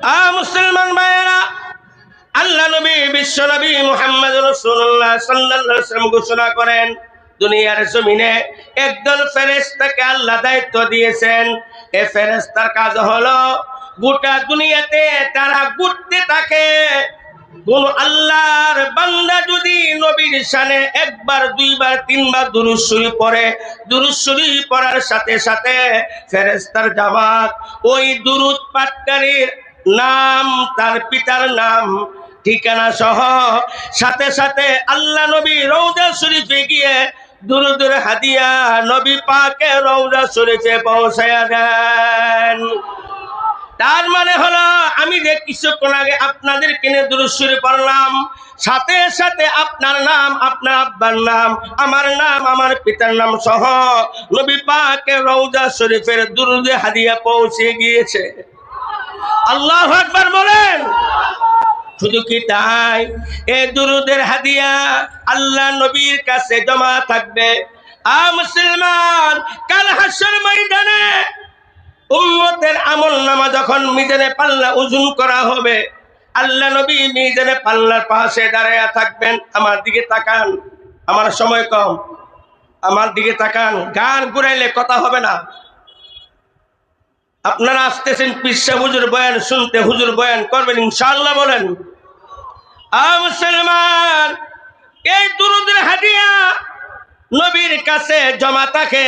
আ মুসলমান ভাইয়েরা, আল্লাহ নবী, বিশ্ব নবী মুহাম্মদ রাসূলুল্লাহ সাল্লাল্লাহু আলাইহি ঘোষণা করেন, দুনিয়ার জমিনে একদল ফেরেশতাকে আল্লাহ দায়িত্ব দিয়েছেন। এই ফেরেশতার কাজ হলো গোটা দুনিয়াতে তারা ঘুরতে থাকে। কোন আল্লাহর বান্দা যদি নবীর শানে একবার, দুইবার, তিনবার শরীফ পড়ে, দুরূদ পড়ার সাথে সাথে ফেরেশতার জামাত ওই দুরূদ পাঠকারীর নাম, তার পিতার নাম, ঠিকানা সহ সাথে সাথে আল্লাহ নবী রৌদা শরীফে গিয়ে দুরুদুর হাদিয়া নবী পাকে রৌজা শরীফে পৌঁছায়া দেন। তার মানে হলো, আমি যে কিছুক্ষণ আগে আপনাদের কিনে দুরুশ্বরী পড়লাম, সাথে সাথে আপনার নাম, আপনার আব্বার নাম, আমার নাম, আমার পিতার নাম সহ নবী পাকে রৌজা শরীফের দুরুদে হাদিয়া পৌঁছে গিয়েছে। আল্লাহ একবার বলেন। শুধু কি তাই? এ দুরুদের হাদিয়া আল্লাহ নবীর কাছে জমা থাকবে। আ মুসলমান, কাল হাসর ময়দানে উম্মতের আমল নামা যখন মিজানে পাল্লা ওজন করা হবে, আল্লাহ নবী মিজানে পাল্লার পাশে দাঁড়ায় থাকবেন। আমার দিকে তাকান, আমার সময় কম। আমার দিকে তাকান, গান ঘুরাইলে কথা হবে না। আপনারা আসতেছেন পিসা হুজুর বয়ান শুনতে, হুজুর বয়ান করবেন, ইনশাআল্লাহ বলেন। মুসলমান, এই দুরুদের হাদিয়া নবীর কাছে জমা থাকে।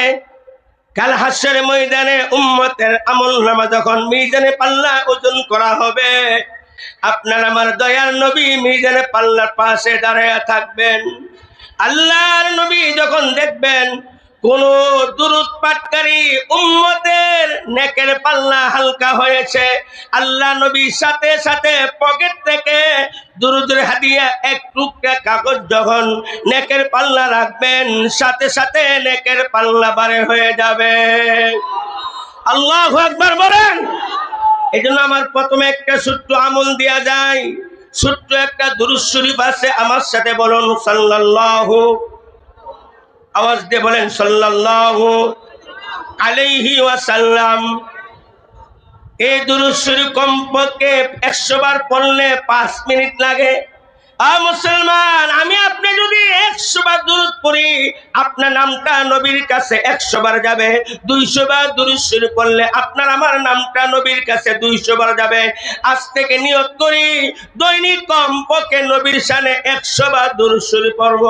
কাল হাসের ময়দানে উম্মতের আমল নামা যখন মিজানে পাল্লা ওজন করা হবে, আপনার আমার দয়ার নবী মিজানে পাল্লার পাশে দাঁড়ায় থাকবেন। আল্লাহর নবী যখন দেখবেন কোন দুরুদ উম্মতের নেকের পাল্লা হালকা হয়েছে। আল্লাহ নবী সাথে সাথে পকেট থেকে দুরুদের হাদিয়া এক টুকরা কাগজ যখন নেকের পাল্লা রাখবেন, সাথে সাথে নেকের পাল্লা বারে হয়ে যাবে। আল্লাহ একবার বলেন। এই জন্য আমার প্রথমে একটা ছোট্ট আমল দেয়া যায়। ছোট্ট একটা দুরুদ শরীফ আছে, আমার সাথে বলুন, সাল্লাল্লাহু আওয়াজ দিয়ে বলেন, সাল্লাল্লাহু আলাইহি ওয়াসাল্লাম এই দুরূদ শরীফ কমপক্ষে একশো বার পড়লে পাঁচ মিনিট লাগে। মুসলমান, আমি আপনি যদি একশো বার দূরত পড়ি, আপনার নামটা নবীর কাছে একশো বার যাবে। দুইশো বার দূরত শুরু করলে আপনার আমার নামটা নবীর কাছে দুইশো বার যাবে। আজ থেকে নিয়ত করি, দৈনিক কম পক্ষে নবীর সানে একশো বার দূরত শুরু করব